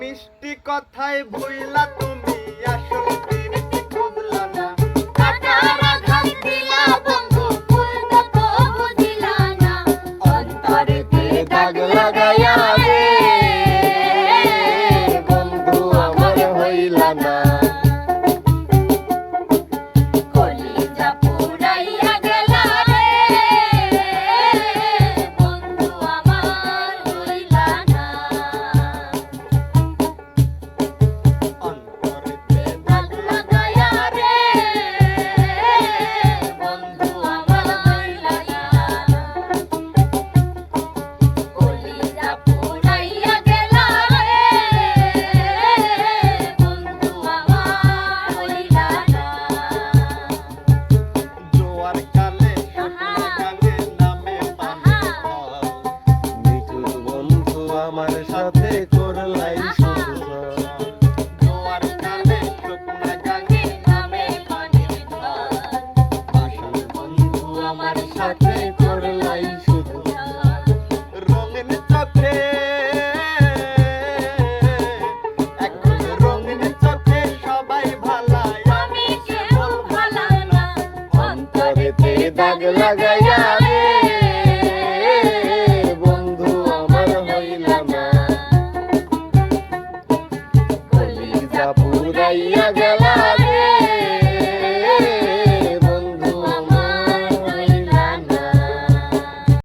মিষ্টি কথায় ভুইলা তুমি আসল প্রীতি বুঝলা না। কাটার আঘাত দিলা বন্ধু ফুলটা তো বুঝিলা না। অন্তরেতে দাগ লাগাইয়া আমার সাথে করলাই আমার সাথে করলাই শুধু রঙিন চোখে এখন রঙিন পুরাইয়া গেলা রে